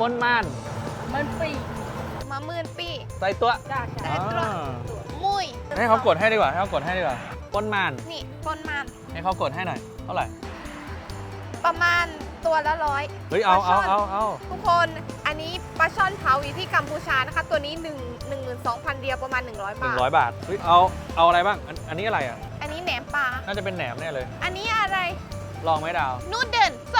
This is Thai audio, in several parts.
ป้นม่านมันปีมาหมื่นปีใส่ตัวจ้าจ้าแต่ตัวอ่ามุยให้เขากดให้ดีกว่าให้เขากดให้ดีกว่าป้นม่านนี่ต้นมันให้เขากดให้หน่อยเท่าไหร่ประมาณตัวละร้อยเฮ้ยเอาปลาช่เอาอนเอาเอาทุกคนอันนี้ปลาช่อนเผาอยู่ที่กัมพูชานะคะ ตัวนี้1 1 2 0 0เดียวประมาณ 100หนึ่บางทร้อยบาทเฮ้ยเอาเอาอะไรบ้างอันอันนี้อะไรอะอันนี้แหนมปลาน่าจะเป็นแหนมแน่เลย อันนี้อะไรลองไหมดาวนูดเดิลซบอ๋อ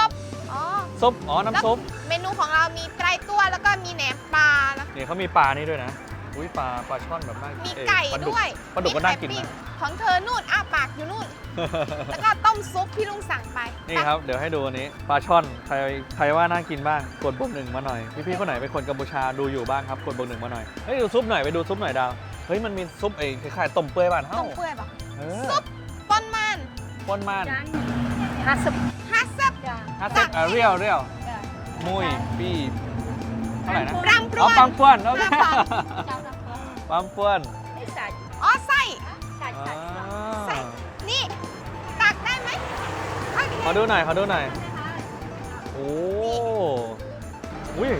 ซุป อ๋อ น้ำซุปเมนูของเรามีไตรตัวแล้วก็มีแหนมปลาแล้วนี่เขามีปลานี่ด้วยนะ อุ้ยปลาปลาช่อนแบบน่ามีเอ้ยไก่ปลาดุก ด้วยปลาดุกก็น่ากินมีนะไข่ปิ้งของเธอนู่นอ้าปากอยู่นู่น แล้วก็ต้มซุปที่ลุงสั่งไปนี่ครับ เดี๋ยวให้ดูอันนี้ปลาช่อนใครใครว่าน่ากินบ้างกดบวกหนึ่งมาหน่อยพี่ๆคนไหนเป็นคนกัมพูชาดูอยู่บ้างครับกดบวกหนึ่งมาหน่อยเฮ้ยดูซุปหน่อยไปดูซุปหน่อยดาวเฮ้ยมันมีซุปไอ้คล้ายๆต้มเปื่อยบ้านเฮ้าต้มเปื่อยปะเออซุปป้นมันป้นม่านจาน ห้าสิบฮัสซับจ้าห้าสิบอะเรียวเรียวจ้ามุยปีเท่าไหร่นะรังปรอ๋อวนปังป้วนโอเคปังเจ้าละคนปังป้วนไม่ใส่อ๋อไส้ใส่อ่ใส่ใส่านี่ตักได้ไหมเอาขอดูหน่อยขอดูหน่อย โอ้อุ้ย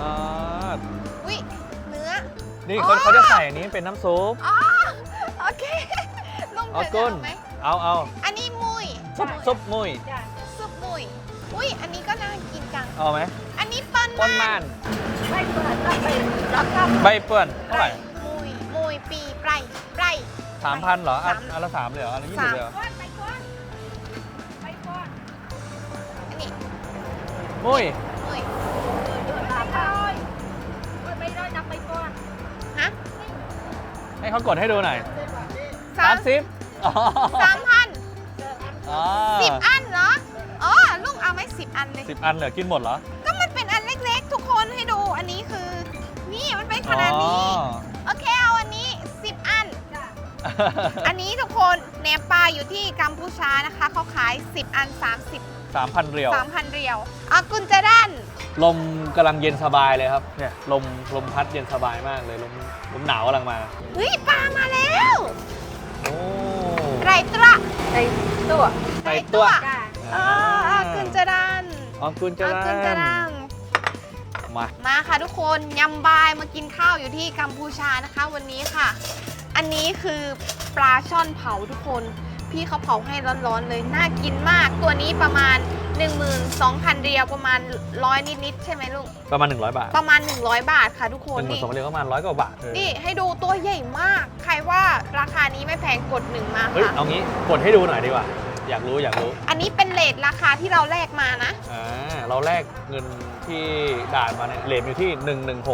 อ่าอุ้ยเนื้อ นี่อ๋เขาอเขาจะใส่อันนี้เป็นน้ำซุปอ๋อโอเคลุงเอาเธก้นจะไหมเอาเอาอันนี้มุยซุปซุปมุย จ้าซุปมุย อุ้ยอันนี้ก็น่ากินจัง เอาไหมอันนี้ปันป้นม่านไม่เปิดก็ไปรับครับใบเปื้อนเท่าไหร่มุยมุยปีไพรไพร สามพันเหรออะสาม อันละสามเลยเหรออันละยี่สิบเลยเหรอก้อนไปก้อนไปก้อนอันนี้มุยมุยเดินตามไปไม่ได้นับไปก้อนฮะให้เขากดให้ดูหน่อยสาสามมสิบอ๋อสามพันอ๋อสิบอันเหรออ๋อลุงเอา ไหมสิบอันเลย สิบอันเหรอกินหมดเหรอก็มันเป็นอันเล็กๆ ทุกคนให้ดู อันนี้คือ นี่มันเป็นขนาดนี้อ๋อโอเคเอาอันนี้ 10 อันจ้าอันนี้ทุกคนแหนมปลาอยู่ที่กัมพูชานะคะ เขาขาย 10 อัน 30 สามพันเรียว 3,000เรียวอะกุญจะด้านลมกำลังเย็นสบายเลยครับเนี่ยลมลมพัดเย็นสบายมากเลยลมลมหนาวกำลังมา เฮ้ยปลามาแล้ว โอ้ไรตระใส่ตัวไก่ตัว จ้า อ๋อกุญจะอะกุญจะด้านมา มาค่ะทุกคนยำบายมากินข้าวอยู่ที่กัมพูชานะคะ วันนี้ค่ะ อันนี้คือปลาช่อนเผาทุกคน พี่เขาเผาให้ร้อนๆเลย น่ากินมาก ตัวนี้ประมาณ 12,000เรียวประมาณร้อยนิดๆใช่ไหมลูก ประมาณ 100 บาท ประมาณ 100 บาทค่ะทุกคหนนึ่งหมื่นนี่สองพันเรียวก็ประมาณร้อยกว่าบาทเออนี่ให้ดูตัวใหญ่มาก ใครว่าราคานี้ไม่แพงกดหนึ่งมาเฮ้ยค่ะเอางี้กดให้ดูหน่อยดีกว่า อยากรู้อยากรู้อันนี้เป็นเลทราคาที่เราแลกมานะ อ่าเราแลกเงินที่ด่านมาเนี่ยเลทอยู่ที่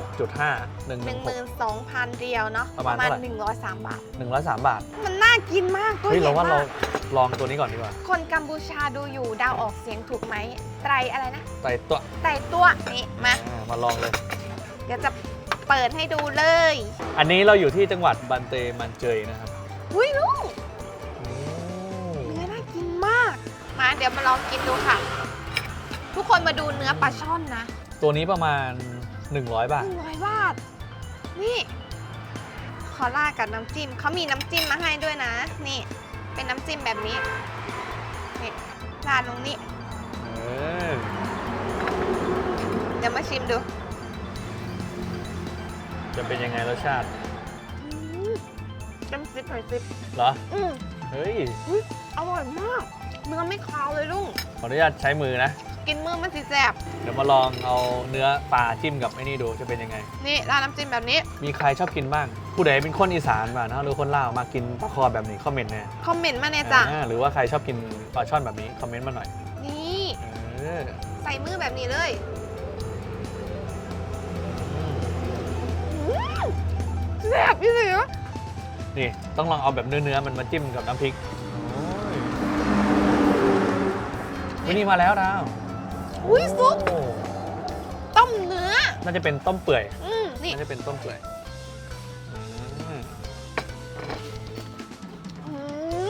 116.5 116 12,000เรียวเนาะประมาณเท่าไหร่ 103 บาท 103 บาท มันน่ากินมากตัวเฮ้ย ใหเราญ่ว่าเรามากลองตัวนี้ก่อนดีกว่าคนกัมพูชาดูอยู่ดาวออกเสียงถูกไหมไตรอะไรนะใส่ตัวไตรตัวนี่มา อ่ามาลองเลย เดี๋ยวจะเปิดให้ดูเลยอันนี้เราอยู่ที่จังหวัดบันเตมันเจยนะครับ อุ้ยลูก มาเดี๋ยวมาลองกินดูค่ะ ทุกคนมาดูเนื้อปลาช่อนนะตัวนี้ประมาณ 100 บาทหนึ่งร้อยบาท นี่ ขอราดกับน้ำจิ้มเขามีน้ำจิ้มมาให้ด้วยนะ นี่ เป็นน้ำจิ้มแบบนี้ นี่ราดลงนี้เออ เดี๋ยวมาชิมดู จะเป็นยังไงรสชาติอืมเต็มสิบหน่อยสิบเหรอ อืมเฮ้ยอร่อยมาก เนื้อไม่คาวเลยลุงขออนุญาตใช้มือนะ กินมือมันสิแสบเดี๋ยวมาลองเอาเนื้อปลาจิ้มกับไอ้นี่ดูจะเป็นยังไง นี่ราดน้ำจิ้มแบบนี้ มีใครชอบกินบ้าง ผู้ใดเป็นคนอีสานบ้างนะหรือคนลาวมากินปลาคอแบบนี้คอมเมนต์แน่คอมเมนต์มาเนี่ยจ้ะอ่าหรือว่าใครชอบกินปลาช่อนแบบนี้คอมเมนต์มาหน่อย นี่เออใส่มือแบบนี้เลยอืมอืมแสบยี่สินี่ต้องลองเอาแบบเนื้อๆมันมาจิ้มกับน้ำพริก วินี่มาแล้วดาวอุ้ยซุปโอ้ต้มเนื้อ น่าจะเป็นต้มเปื่อย อืมนี่น่าจะเป็นต้มเปื่อยอืมอื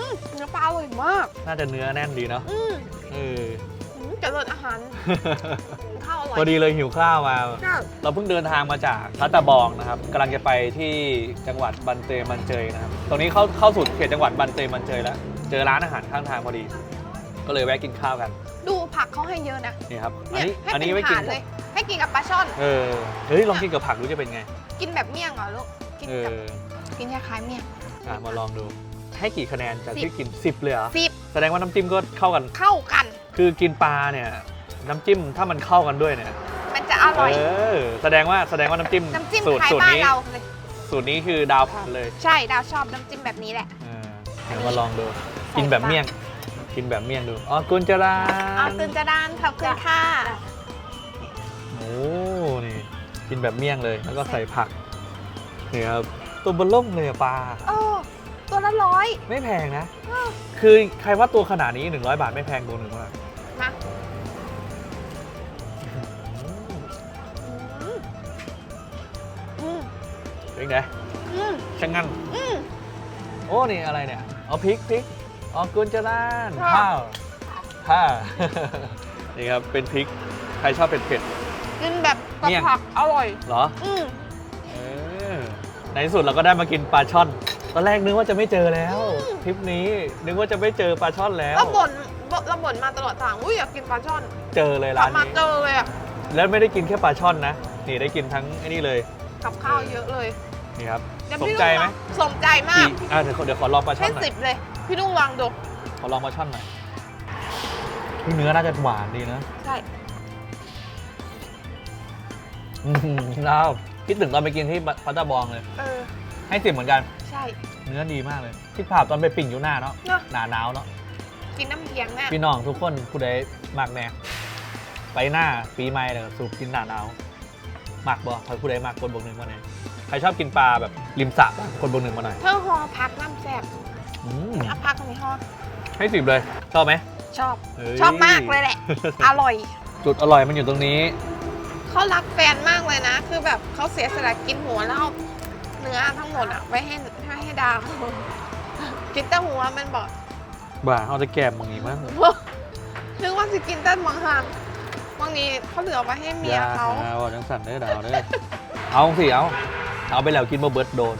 มเนื้อปลาอร่อยมาก น่าจะเนื้อแน่นดีเนาะอืมเออ อืมจะเลิศอาหารข้าวอร่อยพอดีเลยหิวข้าวมา จ้ะเราเพิ่งเดินทางมาจากพัตตาบองนะครับกำลังจะไปที่จังหวัดบันเตยมันเจยนะครับ ตรงนี้เข้าเข้าสู่เขตจังหวัดบันเตยมันเจยแล้ว เจอร้านอาหารข้างทางพอดี ก็เลยแวะกินข้าวกัน ดูผักเขาให้เยอะนะนี่ครับ อันเนี่ยนี้ให้อันนี้เป็นไม่กินถาดเลยผให้กินกับปลาช่อน เออ เฮ้ยลองกินกับผักดูจะเป็นไง กินแบบเมี่ยงเหรอลูก กินเอกับอกินคล้ายๆเมี่ยง อะมาลองดู ให้กี่คะแนนจากสิบ ที่กิน 10เลยเหรอ สิบแสดงว่าน้ำจิ้มก็เข้ากัน เข้ากัน คือกินปลาเนี่ย น้ำจิ้มถ้ามันเข้ากันด้วยเนี่ย มันจะอร่อย เออ แสดงว่าแสดงว่าน้ำจิ้มน้ำจิ้มสูตรไทยสูตรบ้านนี้ เราเลย สูตรนี้คือดาวผ่านเลยใช่ดาวชอบน้ำจิ้มแบบนี้แหละ เออเดี๋ยวมาลองดู กินแบบเมี่ยง กินแบบเมี่ยงดู อ๋อ กุญจราเอาตื่นจะดานขอบคุณค่ะโอ้นี่กินแบบเมี่ยงเลย แล้วก็ใส่ผักนี่ครับตัวเบนล่มเลยอะปลาโอ้ตัวละร้อยไม่แพงนะ คือใครว่าตัวขนาดนี้ 100 บาทไม่แพงตัวหนึ่งมากมาอืมอืมเป็นไงอืมช่างงั้นอืมโอ้ นี่อะไรเนี่ย เอาพริกพริก อ๋อกุญจรานค่ะ ข้าวข้า นี่ครับ เป็นพริก ใครชอบเผ็ดเผ็ดกินแบบกับเมี่ยงผักอร่อย ๆเหรอ อืมเออในที่สุดเราก็ได้มากินปลาช่อน ตอนแรกนึกว่าจะไม่เจอแล้วอืมทริปนี้นึกว่าจะไม่เจอปลาช่อนแล้ว เราบ่นเราบ่นมาตลอดทางอุ้ยอยากกินปลาช่อนเจอเลยกลัร้าบนมานี้เจอเลยอะแล้วไม่ได้กินแค่ปลาช่อนนะนี่ได้กินทั้งไอ้นี่เลยกับข้าวเยอะเลยนี่ครับเดี๋ยวสมพี่ใจลุงไหมลองสมใจมากกี่อะเดี๋ยวขอเดี๋ยวขอลองปลาช่อให้นหน่อยสิบเลย พี่ลุงลองดู ขอลองปลาช่อนหน่อยเนื้อน่าจะหวานดีนะ ใช่ อื้อหือเราคิดถึงตอนไปกินที่พัตตาบองเลย เออ ให้สิบเหมือนกัน ใช่ เนื้อดีมากเลยคิดภาพตอนไปปิ่งอยู่หน้าเนาะ เนอะ หนาหนาวเนาะ กินน้ำเพียงแน่พี่น้องทุกคนผู้ใดมากแน่ไปหน้าปีใหม่เลยสูบกินหนาหนาวมากบ่ใครผู้ใดมากคนบวกหนึ่งมาหน่อยใครชอบกินปลาแบบริมสระบ้างคนบวกหนึ่งมาหน่อย เธอหอพักน้ำแซ่บ อืมเอาพักในหอให้สิบเลย ชอบไหม ชอบ เฮ้ย ชอบมากเลยแหละ อร่อย จุดอร่อยมันอยู่ตรงนี้ เขารักแฟนมากเลยนะ คือแบบเขาเสียสละกินหัวแล้วเอาเนื้อทั้งหมดอะไว้ให้ให้ให้ดาว กินแต่หัวมันบอกบ้าเอาแต่แก้มมึงนี้มั้ง นึกว่าสิกินแต่มังหันบางนี้เขาเหลือไว้ให้เมียเขาอย่าจังสั่นเด้อดาวเด้อ เอาสิเอา เอาไปแล้วกินมาเบิร์ดโดน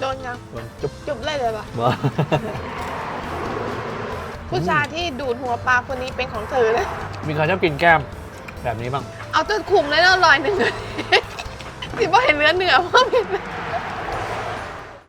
โดนยังโดนจุ๊บจุบเลยเลยปะบ่ผู้ชายที่ดูดหัวปลาคนนี้เป็นของเธอเลย มีใครชอบกินแก้มแบบนี้บ้าง เอาจนคุมเลยแล้วลอยหนึ่งสิบ่เห็นเนื้อเนื้อเพราะเป็น